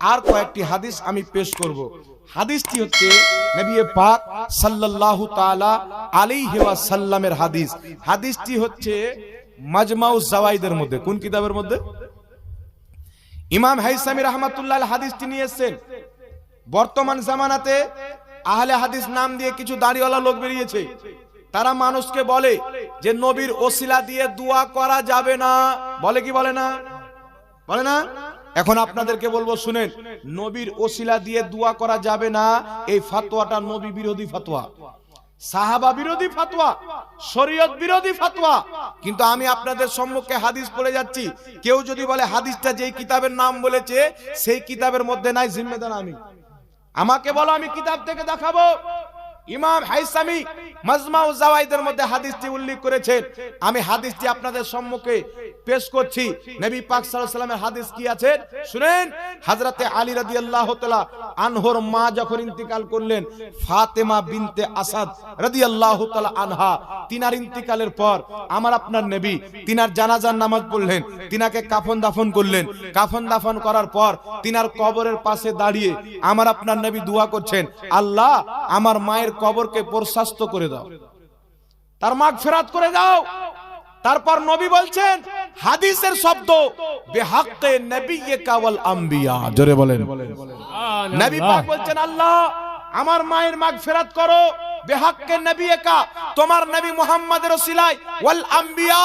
আর কয়েকটি হাদিস আমি পেশ করব। হাদিসটি হচ্ছে নবী পাক সাল্লাল্লাহু তাআলা আলাইহি ওয়াসাল্লামের হাদিস। হাদিসটি হচ্ছে মাজমাউ জাওয়াইদের মধ্যে। কোন কিতাবের মধ্যে? ইমাম হাইসামি রহমাতুল্লাহ হাদিসটি নিয়ে এসেছেন বর্তমান জামানাতে আহলে হাদিস নাম দিয়ে কিছু দাড়িওয়ালা লোক বেরিয়েছে। তারা মানুষকে বলে যে নবীর ওসিলা দিয়ে দোয়া করা যাবে না। বলে কি বলে না? বলে না? এখন আপনাদেরকে বলব, শুনেন, নবীর ওসিলা দিয়ে দোয়া করা যাবে না, এই ফাতোয়াটা নবী বিরোধী ফাতোয়া সাহাবা বিরোধী ফাতোয়া শরীয়ত বিরোধী ফাতোয়া কিন্তু আমি আপনাদের সম্মুখে হাদিস পড়ে যাচ্ছি, কেউ যদি বলে, হাদিসটা যেই কিতাবের নাম বলেছে, সেই কিতাবের মধ্যে নাই, জিম্মেদার আমি। আমাকে বলো, আমি কিতাব থেকে দেখাবো। ইমাম হাইসামি, মাজমাউ জাওয়াইদের মধ্যে হাদিসটি উল্লেখ করেছেন। আমি হাদিসটি আপনাদের সম্মুখে পেশ করছি। নবী পাক সাল্লামের হাদিস কি আছে? শুনেন হযরতে আলী রাদিয়াল্লাহু তাআলা আনহর মা যখন ইন্তিকাল করলেন, ফাতেমা বিনতে আসাদ রাদিয়াল্লাহু তাআলা আনহা, তিনার ইন্তিকালের পর আমার আপনার নবী, তিনার জানাজার নামাজ পড়লেন, তিনাকে কাফন দাফন করলেন। কাফন দাফন করার পর তিনার কবরের পাশে দাঁড়িয়ে আমার আপনার নবী দোয়া করছেন, আল্লাহ, আমার মায়ের কবরকে প্রশস্ত করে দাও। তার মাগ ফেরাত করে দাও। তারপর নবী বলছেন হাদিসের শব্দ বেহাক্কে নবিয়ে কাওয়াল আম্বিয়া। জোরে বলেন। নবী পাক বলছেন আল্লাহ আমার মায়ের মাগ ফেরাত করো বেহাক্কে নবী একা তোমার নবী মুহাম্মাদের ওসিলায় ওয়াল আম্বিয়া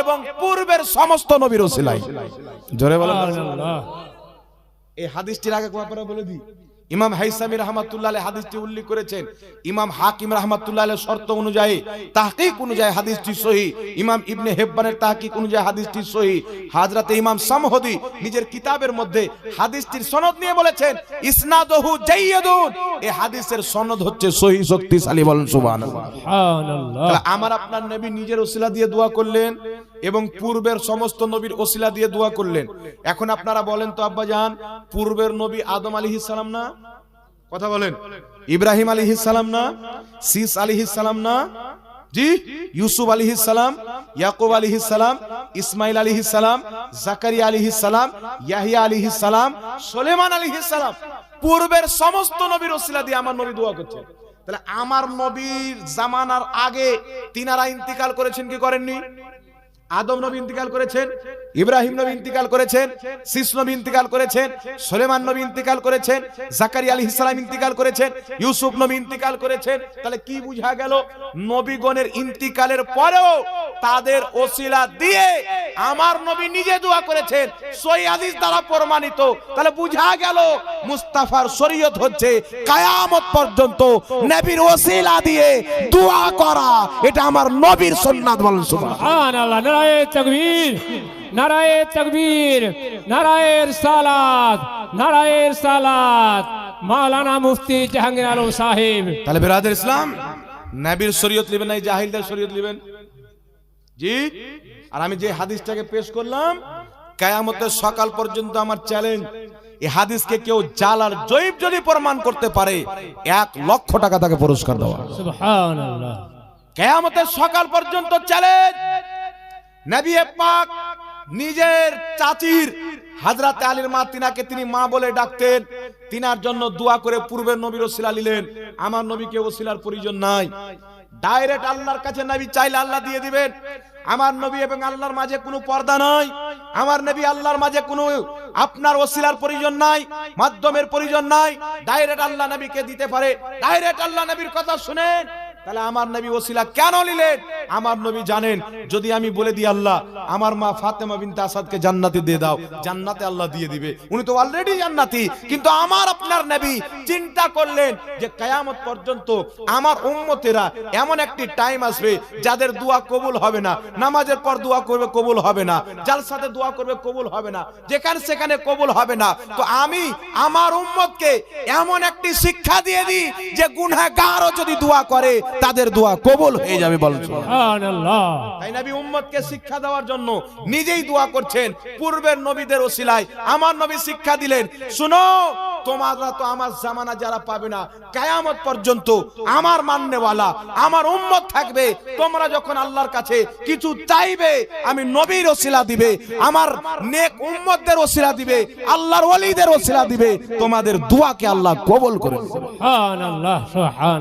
এবং পূর্বের সমস্ত নবীর ওসিলায়। জোরে বলেন। এই হাদিসটির আগে কয়েকবার বলে দিই। ইমাম হাইসামি রহমাতুল্লাহ হাদিসটি উল্লেখ করেছেন ইমাম হাকিম রহমাতুল্লাহ শর্ত অনুযায়ী তাহকিক অনুযায়ী হাদিসটি সহি। ইমাম ইবনে হেব্বানের তাহকিক অনুযায়ী হাদিসটি সহি। হাজরাতে ইমাম সামহদি নিজের কিতাবের মধ্যে হাদিসটির সনদ নিয়ে বলেছেন ইসনাদহু জাইয়্যিদুন। এই হাদিসের সনদ হচ্ছে সহি শক্তিশালী বলেন সুবহানাল্লাহ। তাহলে আমার আপনার নবী নিজের ওসিলা দিয়ে দোয়া করলেন? এবং পূর্বের সমস্ত নবীর ওসিলা দিয়ে দোয়া করলেন। এখন আপনারা বলেন তো, আব্বা জান, পূর্বের নবী আদম আলাইহিস সালাম না? কথা বলেন। ইব্রাহিম আলাইহিস সালাম না? সিস আলাইহিস সালাম না? জি, ইউসুফ আলাইহিস সালাম, ইয়াকুব আলাইহিস সালাম, ইসমাইল আলাইহিস সালাম, জাকারিয়া আলাইহিস সালাম, ইয়াহিয়া আলাইহিস সালাম, সুলেমান আলাইহিস সালাম। পূর্বের সমস্ত নবীর ওসিলা দিয়ে আমার নবী দোয়া করছেন তাহলে আমার নবীর জামানার আগে তিনারা ইন্তিকাল করেছেন কি করেননি? আদম নবী ইন্তিকাল করেছেন, ইব্রাহিম নবী ইন্তিকাল করেছেন শিস নবী ইন্তিকাল করেছেন, সোলেমান নবী ইন্তিকাল করেছেন, জাকারিয়া আলী ইসলাম ইন্তিকাল করেছেন, ইউসুফ নবী ইন্তিকাল করেছেন। তাহলে কি বুঝা গেল? নবীগণের ইন্তিকালের পরেও তাদের ওসিলা দিয়ে আমার নবী নিজে দোয়া করেছেন। সই হাদিস দ্বারা প্রমাণিত। তাহলে বুঝা গেল মুস্তাফার শরীয়ত হচ্ছে কায়ামত পর্যন্ত নবীর ওসিলা দিয়ে দোয়া করা। এটা আমার নবীর সুন্নাত বলেন সুবহান সুবহান নারায়ে তাকবীর নারায়ে তাকবীর নারায়ে সালাত নারায়ে সালাত মাওলানা মুফতি জাহাঙ্গীর আলম সাহেব। তাহলে বেরাদের ইসলাম নবীর শরীয়ত নেবেন নাই জাহিলদের শরীয়ত নেবেন জি? আর আমি যে হাদিসটাকে পেশ করলাম কায়ামতের সকাল পর্যন্ত আমার চ্যালেঞ্জ এই হাদিসকে কেউ জাল আর জয়ীব যদি প্রমাণ করতে পারে এক লক্ষ টাকা তাকে পুরস্কার দেওয়া। কেয়ামতের সকাল পর্যন্ত চ্যালেঞ্জ নবী পাক নিজের চাচির হাজরাতে আলীর মা তিনাকে তিনি মা বলে ডাকতেন। তিনার জন্য দোয়া করে পূর্বের নবীর ওসিলা নিলেন আমার নবীকে ওসিলার প্রয়োজন নাই। ডাইরেক্ট আল্লাহর কাছে নবী চাইলে আল্লাহ দিয়ে দিবেন। আমার নবী এবং আল্লাহর মাঝে কোনো পর্দা নাই। আমার নবী আল্লাহর মাঝে কোনো আপনার ওসিলার প্রয়োজন নাই, মাধ্যমের প্রয়োজন নাই। ডাইরেক্ট আল্লাহ নবীকে দিতে পারে। ডাইরেক্ট আল্লাহ নবীর কথা শুনেন। তাহলে আমার নবী ওসিলা কেন নিলেন? আমার নবী জানেন, যদি আমি বলে দিই আল্লাহ, আমার মা ফাতেমা বিনতে আসাদকে জান্নাতে দিয়ে দাও, জান্নাতে আল্লাহ দিয়ে দিবে। উনি তো অলরেডি জান্নাতি, কিন্তু আমার আপনার নবী চিন্তা করলেন যে কিয়ামত পর্যন্ত আমার উম্মতেরা এমন একটি টাইম আসবে যাদের দোয়া কবুল হবে না, নামাজের পর দোয়া করবে কবুল হবে না, জালসাতে দোয়া করবে কবুল হবে না, যেখানে সেখানে কবুল হবে না। তো আমি আমার উম্মতকে এমন একটি শিক্ষা দিয়ে দিই যে গুনাহগারও যদি দোয়া করে তাদের দোয়া কবুল হয়ে যাবে বলেন তাই নবী উম্মতকে শিক্ষা দেওয়ার জন্য নিজেই দোয়া করছেন পূর্বের নবীদের ওসিলায় আমার নবী শিক্ষা দিলেন। শুনো তোমরা তো আমার জামানা যারা পাবে না। কায়ামত পর্যন্ত আমার মান্যওয়ালা আমার উম্মত থাকবে। তোমরা যখন আল্লাহর কাছে কিছু চাইবে আমি নবীর ওসিলা দিবে আমার নেক উম্মতদের ওসিলা দিবে আল্লাহর ওলিদের ওসিলা দিবে। তোমাদের দোয়াকে আল্লাহ কবল করে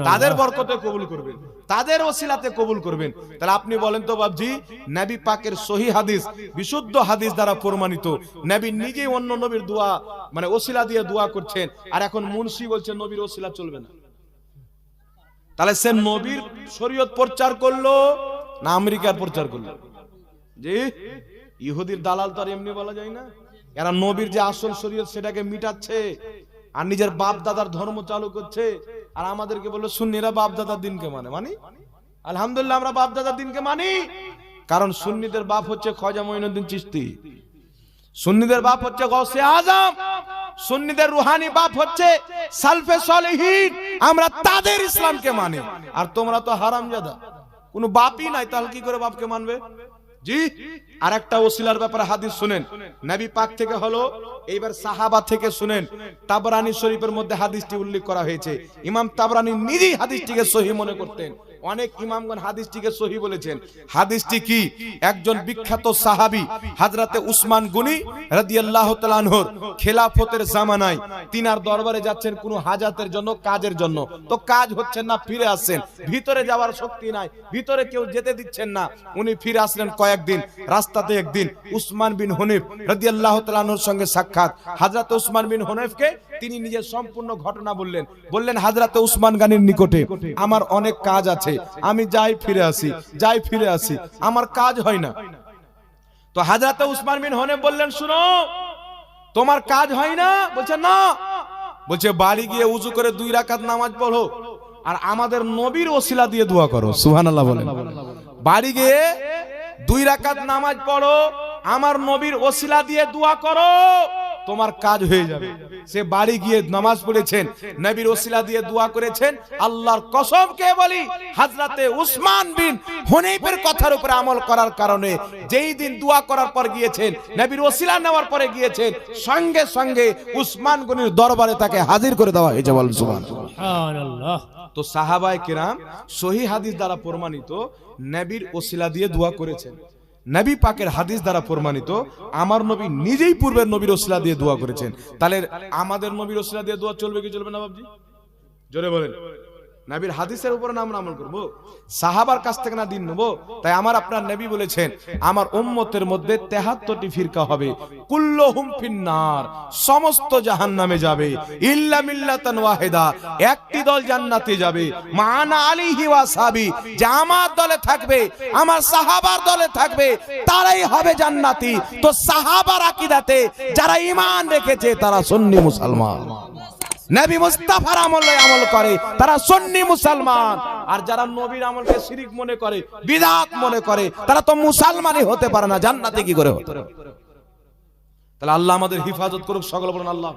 তাদের বরকতে কবুল করবেন তাদের ওসিলাতে কবুল করবেন। তাহলে আপনি বলেন তো বাবজি নবী পাকের সহি হাদিস, বিশুদ্ধ হাদিস দ্বারা প্রমাণিত। নবী নিজেই অন্য নবীর দোয়া মানে ওসিলা দিয়ে দোয়া করছেন, আর এখন মুন্সি বলছে, নবীর ওসিলা চলবে না। তাহলে সে নবীর শরীয়ত প্রচার করল না আমেরিকার প্রচার করল? জি, ইহুদির দালাল তো আর এমনি বলা যায় না। এরা নবীর যে আসল শরীয়ত, সেটাকে মিটাচ্ছে, আর নিজের বাপ দাদার ধর্ম চালু করছে। আর আমাদেরকে বলল, সুন্নিরা বাপ দাদার দিনকে মানে মানি? আলহামদুলিল্লাহ, আমরা বাপ দাদার দিনকে মানি। কারণ সুন্নিদের বাপ হচ্ছে খজা মঈনুদ্দিন চিশতি। সুন্নিদের বাপ হচ্ছে গৌসে আজম। সুন্নিদের রুহানি বাপ হচ্ছে সালফে সলিহিন। আমরা তাদের ইসলামকে মানি। আর তোমরা তো হারামজাদা। কোনো বাপই নাই, তাহলে কি করে বাপকে মানবে? জি আর একটা ওসিলার ব্যাপারে হাদিস শুনেন। নবী পাক থেকে হলো এইবার সাহাবা থেকে শুনেন, তাবরানি শরীফের মধ্যে হাদিসটি উল্লেখ করা হয়েছে। ইমাম তাবরানি নিজেই হাদিসটিকে সহি মনে করতেন। অনেক ইমামগণ হাদিসটিকে সহি বলেছেন। হাদিসটি কি? একজন বিখ্যাত সাহাবী, হাজরাতে উসমান গুনি রাদিয়াল্লাহু তাআলা আনহুর খেলাফতের জামানায়। তিনার দরবারে যাচ্ছেন কোনো হাজাতের জন্য, কাজের জন্য। তো কাজ হচ্ছে না, ফিরে আসছেন। ভিতরে যাওয়ার শক্তি নাই, ভিতরে কেউ যেতে দিচ্ছেন না। উনি ফিরে আসলেন কয়েকদিন, রাস্তাতে একদিন। উসমান বিন হনিফ রাদিয়াল্লাহু তাআলা আনহুর সঙ্গে সাক্ষাৎ। হাজরাতে উসমান বিন হনিফকে তিনি নিজের সম্পূর্ণ ঘটনা বললেন। বললেন, হাজরাতে উসমান গানির নিকটে আমার অনেক কাজ আছে। আমি যাই ফিরে আসি, যাই ফিরে আসি। আমার কাজ হয় না। তো হাজরাতে উসমান বিন হনে বললেন, শুনো, তোমার কাজ হয় না? বলছে না। বলছে, বাড়ি গিয়ে উজু করে দুই রাকাত নামাজ পড়ো আর আমাদের নবীর ওসিলা দিয়ে দোয়া করো। সুবহানাল্লাহ বলেন। বাড়ি গিয়ে দুই রাকাত নামাজ পড়ো, আমার নবীর ওসিলা দিয়ে দোয়া করো। তোমার কাজ হয়ে যাবে। সে বাড়ি গিয়ে নামাজ পড়েছেন নবীর ওসিলা দিয়ে দোয়া করেছেন। আল্লাহর কসম কে বলি হাজরাতে উসমান বিন হুনাইফের কথার উপরে আমল করার কারণে যেই দিন দোয়া করার পর গিয়েছেন নবীর ওসিলা নেওয়ার পরে গিয়েছেন সঙ্গে সঙ্গে উসমান গনির দরবারে তাকে হাজির করে দেওয়া হয়েছে বল সুবহানাল্লাহ। সুবহানাল্লাহ। তো সাহাবায়ে কিরাম সহি হাদিস দ্বারা প্রমাণিত নবীর ওসিলা দিয়ে দোয়া করেছেন। নবী পাকের হাদিস দ্বারা প্রমাণিত, আমার নবী নিজেই পূর্বের নবীর ওসিলা দিয়ে দোয়া করেছেন। তাহলে আমাদের নবীর ওসিলা দিয়ে দোয়া চলবে কি চলবে না বাবজি জোরে বলেন। নবীর হাদিসের উপর না আমরা আমল করব। সাহাবার কাছ থেকে না দিন নেব। তাই আমার আপনার নবী বলেছেন, আমার উম্মতের মধ্যে তেহাত্তরটি ফিরকা হবে। কুল্লহুম ফিন্নার। সমস্ত জাহান্নামে যাবে। ইল্লা মিল্লাতান ওয়াহিদা। একটি দল জান্নাতে যাবে। মানা আলিহি ওয়া সাহাবি যে আমার দলে থাকবে, আমার সাহাবার দলে থাকবে, তারাই হবে জান্নাতি। তো সাহাবার আকীদাতে যারা ঈমান রেখেছে, তারা সুন্নি মুসলমান। নবী মুস্তাফার আমলে আমল করে, তারা সন্নি মুসলমান আর যারা নবীর আমলকে শিরিক মনে করে, বিদাত মনে করে, তারা তো মুসলমানই হতে পারে না, জান্নাতে কি করে? তাহলে আল্লাহ আমাদের হিফাজত করুক, সকল বলুন আল্লাহ